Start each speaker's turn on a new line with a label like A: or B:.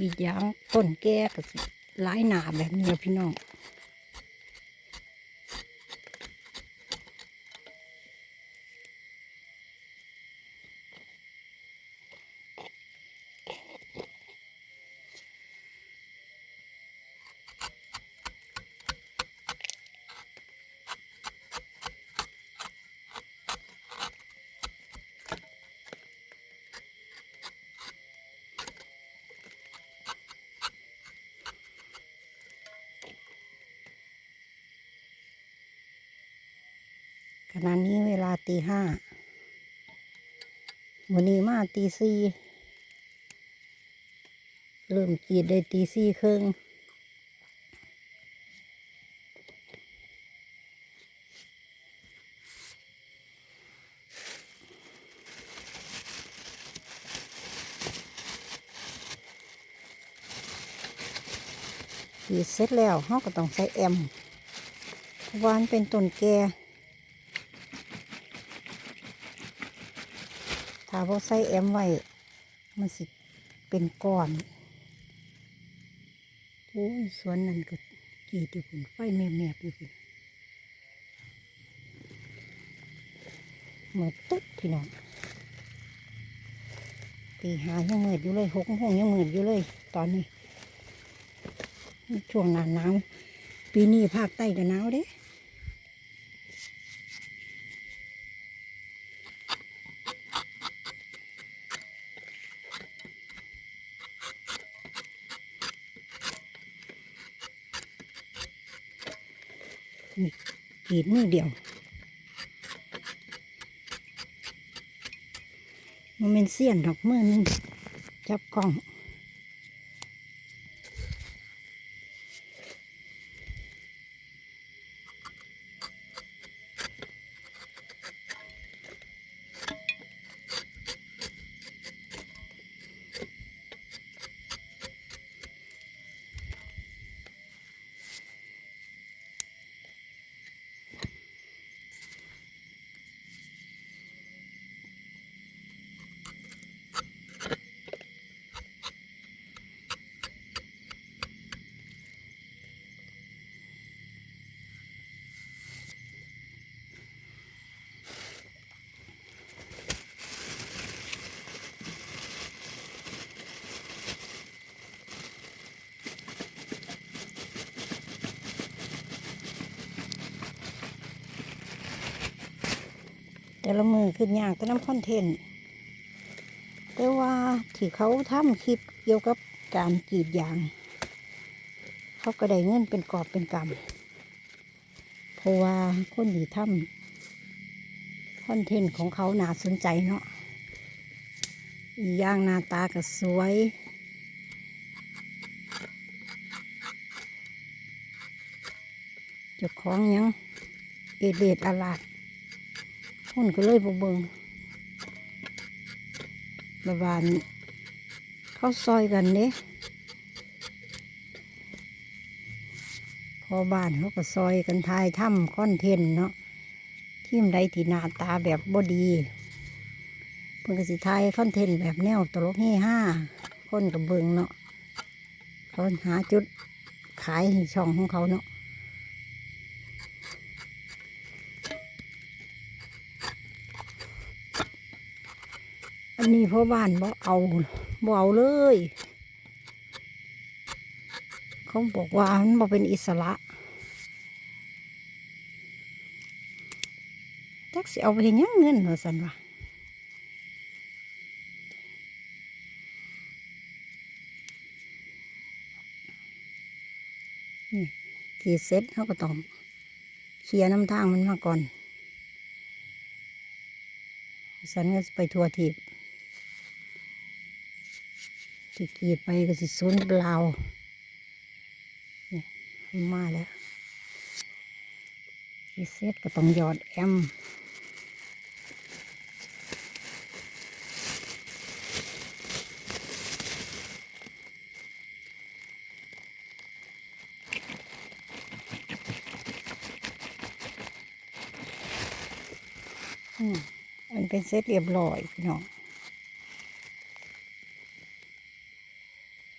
A: อีกอย่างต้นแก่ก็สิหลายหนาแบบนี้พี่น้อง ขณะนี้เวลาตีห้าวันนี้มาตีสี่เริ่มกรีดได้ตีสี่ครึ่งกรีดเสร็จแล้วเราก็ต้องใส่แอมวานเป็นต้นแก่ ถ้าพอใส่แอมไว้มันสิเป็นก้อนโอ้ยสวนนั่นก็กีดอยู่คุณไฟแมบแมบๆอยู่คุณเมื่อตุ๊ดพี่น้องตีหายังเมืดอยู่เลยหกโมงยังเมืดอยู่เลย ตอนนี้ ช่วงหน้าหนาวปีนี้ภาคใต้ก็หนาวเด้ กรีดมือเดียวมันเป็นเสี้ยนดอกมือนึงจับกล้อง แต่ละมือขึ้นยากแต่น้ำคอนเทนต์แต่ว่าที่เขาทำคลิปเกี่ยวกับการกรีดยาง เขาก็ได้เงินเป็นกอบเป็นกำเพราะว่าคนที่ทำคอนเทนต์ของเขาน่าสนใจเนาะอย่างหน้าตาก็สวยเจ้าของยังเอเดดอลาด คนก็เลยบ่เบิงบาบานเขาซอยกันเด้พอบ้านเขาก็ซอยกันทายถ้ำคอนเทนเนาะทีมใดที่หน้าตาแบบบ่ดีเพิ่นก็สิทายคอนเทนต์แบบแนวตลกเฮฮาคนกับเบิงเนาะเขาหาจุดขายห้ช่องของเขาเนาะ นี้พ่อบ้านบ่เอาบ่เอาเลย เขาบอกว่ามันบ่เป็นอิสระจักสิเอาไปเห็นยังเงินเหรอสันวะนี่กรีดเซ็ตเขาก็ต้องเคลียร์น้ำทางมันมาก่อนสันก็ไปทัวร์ทีบ ที่กรีดไปก็สิสูญเปล่านี่มาแล้วที่เซตก็ต้องยอดแอมอืมมันเป็นเซตเรียบร้อยพี่น้อง